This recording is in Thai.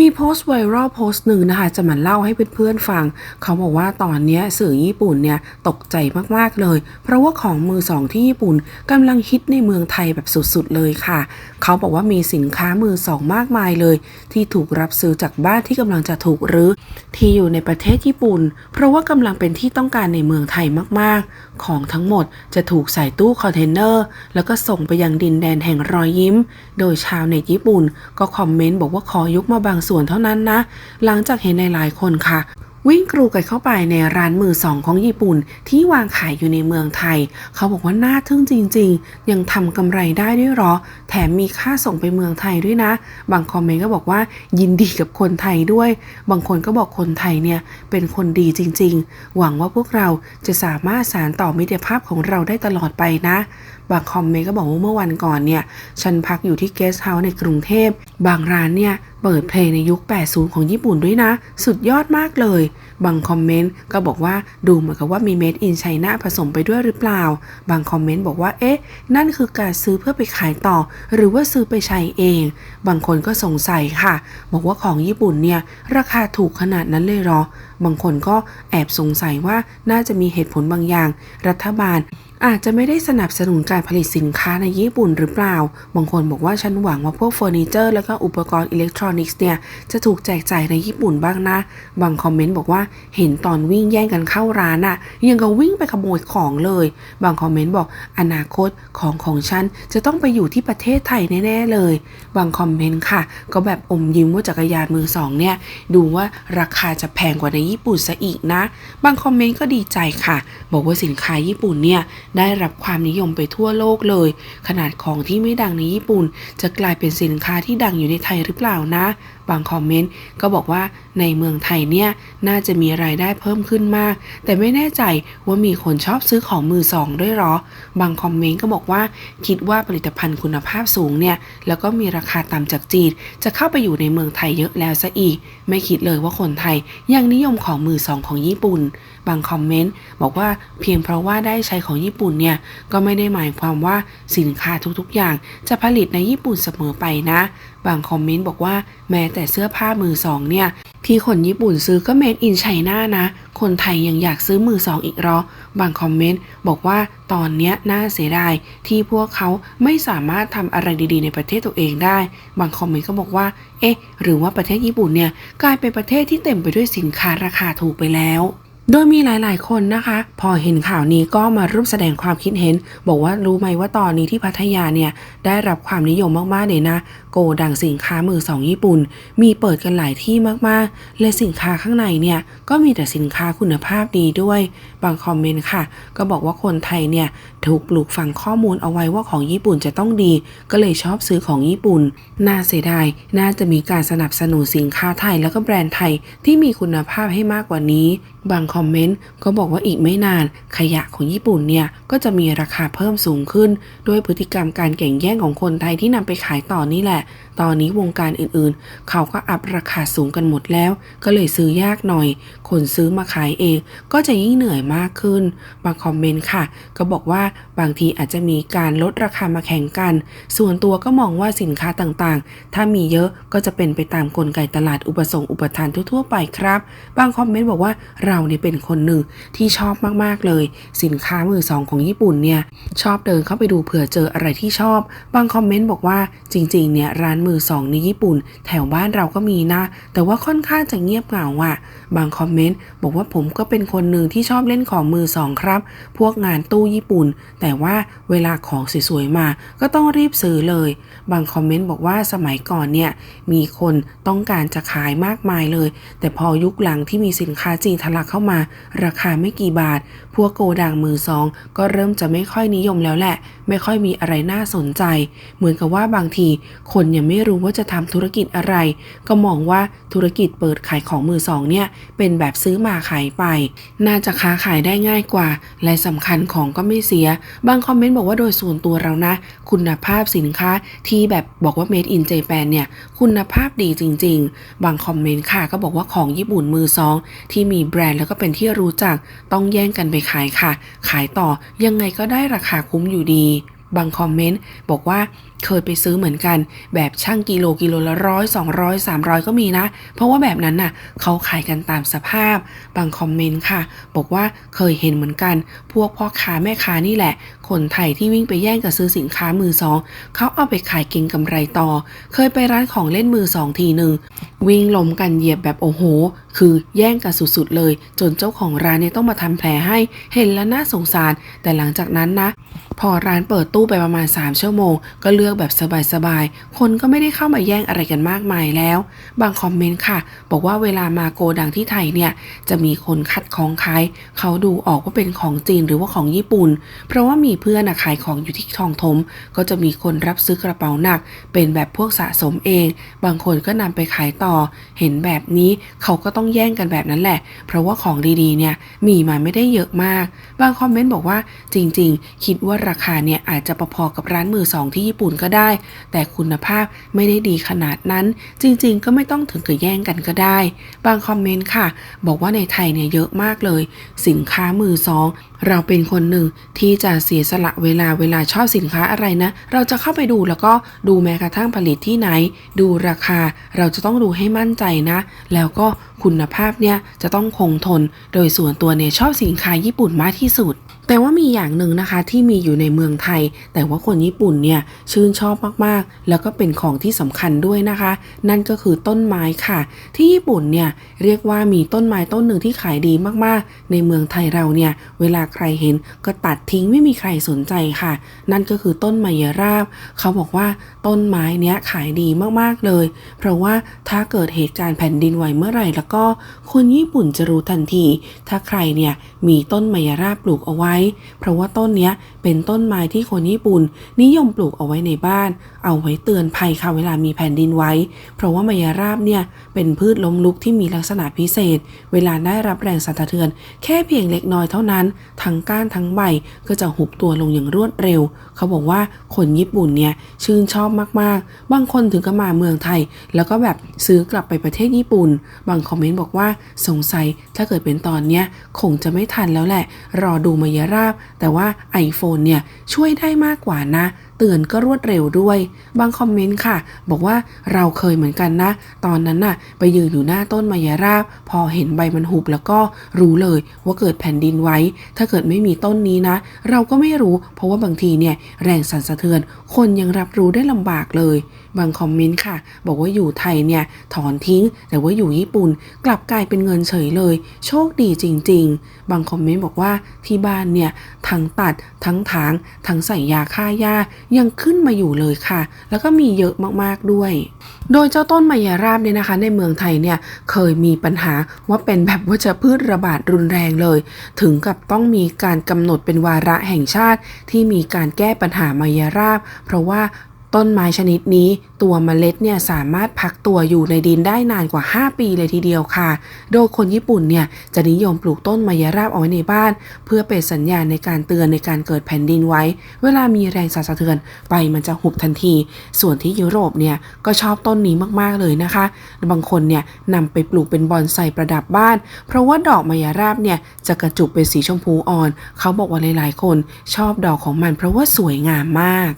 มีโพสต์ไวรัลโพสต์หนึ่งนะคะจะมาเล่าให้เพื่อนๆฟัง เขาบอกว่าตอนนี้สื่อญี่ปุ่นเนี่ยตกใจมากๆเลย เพราะว่าของมือสองที่ญี่ปุ่นกำลังฮิตในเมืองไทยแบบสุดๆเลยค่ะ เขาบอกว่ามีสินค้ามือสองมากมายเลย ที่ถูกรับซื้อจากบ้านที่กำลังจะถูกรื้อที่อยู่ในประเทศญี่ปุ่น เพราะว่ากำลังเป็นที่ต้องการในเมืองไทยมากๆ ของทั้งหมดจะถูกใส่ตู้คอนเทนเนอร์แล้วก็ส่งไปยังดินแดนแห่งรอยยิ้ม โดยชาวเน็ตญี่ปุ่น ก็คอมเมนต์บอกว่าขอยุกมาบางส่วนเท่านั้นนะ หลังจากเห็นในหลายคนค่ะ วิ่งกรูกันเข้าไปในร้านมือสองของญี่ปุ่น ที่วางขายอยู่ในเมืองไทย เขาบอกว่าน่าทึ่งจริง ๆ ยังทำกำไรได้ด้วยหรอ แถมมีค่าส่งไปเมืองไทยด้วยนะ บางคอมเมนต์ก็บอกว่ายินดีกับคนไทยด้วย บางคนก็บอกคนไทยเนี่ยเป็นคนดีจริง ๆ หวังว่าพวกเราจะสามารถสานต่อมิตรภาพของเราได้ตลอดไปนะบางคอมเมนต์ก็บอกว่าเมื่อวันก่อนเนี่ย ฉันพักอยู่ที่เกสต์เฮาส์ในกรุงเทพ บางร้านเนี่ย เปิดเพลงในยุค 80 ของญี่ปุ่นด้วยนะ สุดยอดมากเลย บางคอมเมนต์ก็บอกว่าดูเหมือนกับว่ามีเมดอินไชน่าผสมไปด้วยหรือเปล่า บางคอมเมนต์บอกว่า เอ๊ะ นั่นคือการซื้อเพื่อไปขายต่อ หรือว่าซื้อไปใช้เอง บางคนก็สงสัยค่ะ บอกว่าของญี่ปุ่นเนี่ย ราคาถูกขนาดนั้นเลยเหรอ บางคนก็แอบสงสัยว่าน่าจะมีเหตุผลบางอย่าง รัฐบาลอาจจะไม่ได้สนับสนุนการผลิตสินค้าในญี่ปุ่นหรือเปล่า บางคนบอกว่าฉันหวังว่าพวกเฟอร์นิเจอร์ แล้วก็อุปกรณ์อิเล็กทรอนิกส์เนี่ย จะถูกแจกจ่ายในญี่ปุ่นบ้างนะ บางคอมเมนต์บอกว่าเห็นตอนวิ่งแย่งกันเข้าร้านอะยังกับวิ่งไปขโมยของเลย บางคอมเมนต์บอกอนาคตของของฉันจะต้องไปอยู่ที่ประเทศไทยแน่ๆเลย บางคอมเมนต์ค่ะ ก็แบบอมยิ้มว่าจักรยานมือสองเนี่ยดูว่าราคาจะแพงกว่าในญี่ปุ่นซะอีกนะ บางคอมเมนต์ก็ดีใจค่ะ บอกว่าสินค้าญี่ปุ่นเนี่ยได้รับความนิยมไปทั่วโลกเลย ขนาดของที่ไม่ดังในญี่ปุ่น จะกลายเป็นสินค้าที่ดังอยู่ในไทยหรือเปล่านะ บางคอมเมนต์ก็บอกว่าในเมืองไทยเนี่ยน่าจะมีรายได้เพิ่มขึ้นมาก แต่ไม่แน่ใจว่ามีคนชอบซื้อของมือสองด้วยหรอ บางคอมเมนต์ก็บอกว่า คิดว่าผลิตภัณฑ์คุณภาพสูงเนี่ยแล้วก็มีราคาต่ำจากจีนจะเข้าไปอยู่ในเมืองไทยเยอะแล้วซะอีก ไม่คิดเลยว่าคนไทยยังนิยมของมือสองของญี่ปุ่น บางคอมเมนต์บอกว่าเพียงเพราะว่าได้ใช้ของญี่ปุ่นเนี่ยก็ไม่ได้หมายความว่าสินค้าทุกๆ อย่าง จะผลิตในญี่ปุ่นเสมอไปนะ บางคอมเมนต์บอกว่าแม้แต่เสื้อผ้ามือสองเนี่ย ที่คนญี่ปุ่นซื้อก็เมดอินไชน่านะ คนไทยยังอยากซื้อมือสองอีกหรอ บางคอมเมนต์บอกว่าตอนเนี้ยน่าเสียดายที่พวกเขาไม่สามารถทำอะไรดีๆ ในประเทศตัวเองได้ บางคอมเมนต์ก็บอกว่า เอ๊ะ หรือว่าประเทศญี่ปุ่นเนี่ยกลายเป็นประเทศที่เต็มไปด้วยสินค้าราคาถูกไปแล้ว โดยมีหลายๆ คนนะคะ พอเห็นข่าวนี้ก็มาร่วมแสดงความคิดเห็น บอกว่ารู้ไหมว่าตอนนี้ที่พัทยาเนี่ย ได้รับความนิยมมาก ๆ เลยนะ โกดังสินค้ามือสองญี่ปุ่น มีเปิดกันหลายที่มาก ๆ และสินค้าข้างในเนี่ย ก็มีแต่สินค้าคุณภาพดีด้วย บางคอมเมนต์ค่ะ ก็บอกว่าคนไทยเนี่ย ถูกปลูกฝังข้อมูลเอาไว้ว่าของญี่ปุ่นจะต้องดี ก็เลยชอบซื้อของญี่ปุ่น น่าเสียดายน่าจะมีการสนับสนุนสินค้าไทยแล้วก็แบรนด์ไทยที่มีคุณภาพให้มากกว่านี้ บางคอมเมนต์ก็บอกว่าอีกไม่นาน ขยะของญี่ปุ่นเนี่ยก็จะมีราคาเพิ่มสูงขึ้น ด้วยพฤติกรรมการแข่งแย่งของคนไทยที่นำไปขายต่อนี่แหละ ตอนนี้วงการอื่นๆ เขาก็อัพราคาสูงกันหมดแล้ว ก็เลยซื้อยากหน่อย คนซื้อมาขายเอง ก็จะยิ่งเหนื่อยมากขึ้น บางคอมเมนต์ค่ะ ก็บอกว่าบางทีอาจจะมีการลดราคามาแข่งกัน ส่วนตัวก็มองว่าสินค้าต่างๆ ถ้ามีเยอะก็จะเป็นไปตามกลไกตลาดอุปสงค์อุปทานทั่วๆไปครับ บางคอมเมนต์บอกว่าเราเนี่ยเป็นคนหนึ่งที่ชอบมากๆเลย สินค้ามือสองของญี่ปุ่นเนี่ยชอบเดินเข้าไปดูเผื่อเจออะไรที่ชอบ บางคอมเมนต์บอกว่าจริงๆเนี่ยร้านมือสองในญี่ปุ่น แถวบ้านเราก็มีนะ แต่ว่าค่อนข้างจะเงียบเหงาอะบางคอมเมนต์บอกว่าผมก็เป็นคนหนึ่งที่ชอบเล่นของมือสองครับ พวกงานตู้ญี่ปุ่น แต่ว่าเวลาของสวยๆมา ก็ต้องรีบซื้อเลย บางคอมเมนต์บอกว่าสมัยก่อนเนี่ยมีคนต้องการจะขายมากมายเลย แต่พอยุคหลังที่มีสินค้าจีนทะลักเข้ามา ราคาไม่กี่บาท พวกโกดังมือสอง ก็เริ่มจะไม่ค่อยนิยมแล้วแหละ ไม่ค่อยมีอะไรน่าสนใจ เหมือนกับว่าบางทีคนยังไม่ไม่รู้ว่าจะทำธุรกิจอะไร ก็มองว่าธุรกิจเปิดขายของมือสองเนี่ยเป็นแบบซื้อมาขายไป น่าจะค้าขายได้ง่ายกว่า และสำคัญของก็ไม่เสีย บางคอมเมนต์บอกว่าโดยส่วนตัวเรานะ คุณภาพสินค้าที่แบบบอกว่า made in Japan เนี่ยคุณภาพดีจริง ๆ บางคอมเมนต์ค่ะก็บอกว่าของญี่ปุ่นมือสองที่มีแบรนด์แล้วก็เป็นที่รู้จักต้องแย่งกันไปขายค่ะ ขายต่อยังไงก็ได้ราคาคุ้มอยู่ดี บางคอมเมนต์บอกว่าเคยไปซื้อเหมือนกัน แบบช่างกิโลกิโลละร้อยสองร้อยสามร้อยก็มีนะ เพราะว่าแบบนั้นน่ะเขาขายกันตามสภาพ บางคอมเมนต์ค่ะ บอกว่าเคยเห็นเหมือนกัน พวกพ่อค้าแม่ค้านี่แหละ คนไทยที่วิ่งไปแย่งกับซื้อสินค้ามือสองเขาเอาไปขายเก็งกำไรต่อ เคยไปร้านของเล่นมือสองทีหนึ่งวิ่งล้มกันเหยียบแบบโอ้โห คือแย่งกันสุดๆเลย จนเจ้าของร้านเนี่ยต้องมาทำแผลให้ เห็นแล้วน่าสงสาร แต่หลังจากนั้นนะ พอร้านเปิดตู้ไปประมาณ 3 ชั่วโมง ก็เลือกแบบสบายๆ คนก็ไม่ได้เข้ามาแย่งอะไรกันมากมายแล้ว บางคอมเมนต์ค่ะ บอกว่าเวลามาโกดังที่ไทยเนี่ย จะมีคนคัดของขายเขาดูออกว่าเป็นของจีนหรือว่าของญี่ปุ่น เพราะว่ามีเพื่อนขายของอยู่ที่ทองถม ก็จะมีคนรับซื้อกระเป๋าหนัก เป็นแบบพวกสะสมเอง บางคนก็นำไปขายต่อ เห็นแบบนี้เขาก็ต้องแย่งกันแบบนั้นแหละ เพราะว่าของดีๆเนี่ยมีมาไม่ได้เยอะมาก บางคอมเมนต์บอกว่าจริง ๆ คิดว่าราคาเนี่ยอาจจะพอๆกับร้านมือสองที่ญี่ปุ่นก็ได้ แต่คุณภาพไม่ได้ดีขนาดนั้น จริง ๆ ก็ไม่ต้องถึงกับแย่งกันก็ได้ บางคอมเมนต์ค่ะ บอกว่าในไทยเนี่ยเยอะมากเลย สินค้ามือสองเราเป็นคนหนึ่งที่จะเสียสละเวลาเวลาชอบสินค้าอะไรนะ เราจะเข้าไปดูแล้วก็ดูแม้กระทั่งผลิตที่ไหน ดูราคาเราจะต้องดูให้มั่นใจนะ แล้วก็คุณภาพเนี่ยจะต้องคงทน โดยส่วนตัวเนี่ยชอบสินค้าญี่ปุ่นมากที่สุด แต่ว่ามีอย่างหนึ่งนะคะที่มีอยู่ในเมืองไทย แต่ว่าคนญี่ปุ่นเนี่ยชื่นชอบมากๆ แล้วก็เป็นของที่สำคัญด้วยนะคะ นั่นก็คือต้นไม้ค่ะ ที่ญี่ปุ่นเนี่ยเรียกว่ามีต้นไม้ต้นหนึ่งที่ขายดีมากๆ ในเมืองไทยเราเนี่ยเวลาใครเห็นก็ตัดทิ้งไม่มีใครสนใจค่ะ นั่นก็คือต้นไมยราบ เขาบอกว่าต้นไม้เนี้ยขายดีมากๆเลย เพราะว่าถ้าเกิดเหตุการณ์แผ่นดินไหวเมื่อไหร่แล้วก็คนญี่ปุ่นจะรู้ทันที ถ้าใครเนี่ยมีต้นไมยราบปลูกเอาไว้เพราะว่าต้นเนี้ยเป็นต้นไม้ที่คนญี่ปุ่น นิยมปลูกเอาไว้ในบ้าน เอาไว้เตือนภัยค่ะเวลามีแผ่นดินไหวเพราะว่าไมยาราบเนี่ยเป็นพืชล้มลุกที่มีลักษณะพิเศษ เวลาได้รับแรงสั่นสะเทือน แค่เพียงเล็กน้อยเท่านั้น ทั้งก้านทั้งใบก็จะหุบตัวลงอย่างรวดเร็ว เขาบอกว่าคนญี่ปุ่นเนี่ยชื่นชอบมากๆ บางคนถึงก็มาเมืองไทย แล้วก็แบบซื้อกลับไปประเทศญี่ปุ่น บางคอมเมนต์บอกว่าสงสัยถ้าเกิดเป็นตอนเนี้ยคงจะไม่ทันแล้วแหละ รอดูมายราบ แต่ว่า iPhone เนี่ยช่วยได้มากกว่านะ เตือนก็รวดเร็วด้วย บางคอมเมนต์ค่ะ บอกว่าเราเคยเหมือนกันนะ ตอนนั้นน่ะ ไปยืนอยู่หน้าต้นมายาราบ พอเห็นใบมันหุบแล้วก็รู้เลยว่าเกิดแผ่นดินไหวถ้าเกิดไม่มีต้นนี้นะ เราก็ไม่รู้ เพราะว่าบางทีเนี่ยแรงสั่นสะเทือน คนยังรับรู้ได้ลำบากเลย บางคอมเมนต์ค่ะ บอกว่าอยู่ไทยเนี่ยถอนทิ้ง แต่ว่าอยู่ญี่ปุ่นกลับกลายเป็นเงินเฉยเลย โชคดีจริง ๆ บางคอมเมนต์บอกว่าที่บ้านเนี่ยทั้งตัดทั้งถางทั้งใส่ยาฆ่าหญ้ายังขึ้นมาอยู่เลยค่ะ แล้วก็มีเยอะมากๆด้วย โดยเจ้าต้นมายาราบเนี่ยนะคะ ในเมืองไทยเนี่ยเคยมีปัญหาว่าเป็นแบบวัชพืชระบาดรุนแรงเลย ถึงกับต้องมีการกำหนดเป็นวาระแห่งชาติ ที่มีการแก้ปัญหามายาราบ เพราะว่า ต้นไม้ชนิดนี้ตัวเมล็ดเนี่ยสามารถพักตัวอยู่ในดินได้นานกว่า 5 ปีเลยทีเดียวค่ะ โดยคนญี่ปุ่นเนี่ยจะนิยมปลูกต้นมายาราบเอาไว้ในบ้าน เพื่อเป็นสัญญาณในการเตือนในการเกิดแผ่นดินไหว้เวลามีแรงสั่นสะเทือนใบมันจะหุบทันที ส่วนที่ยุโรปเนี่ยก็ชอบต้นนี้มากๆเลยนะคะ บางคนเนี่ยนำไปปลูกเป็นบอนไซประดับบ้าน เพราะว่าดอกมายาราบเนี่ยจะกระจุกเป็นสีชมพูอ่อน เขาบอกว่าหลายๆ คนชอบดอกของมันเพราะว่าสวยงามมาก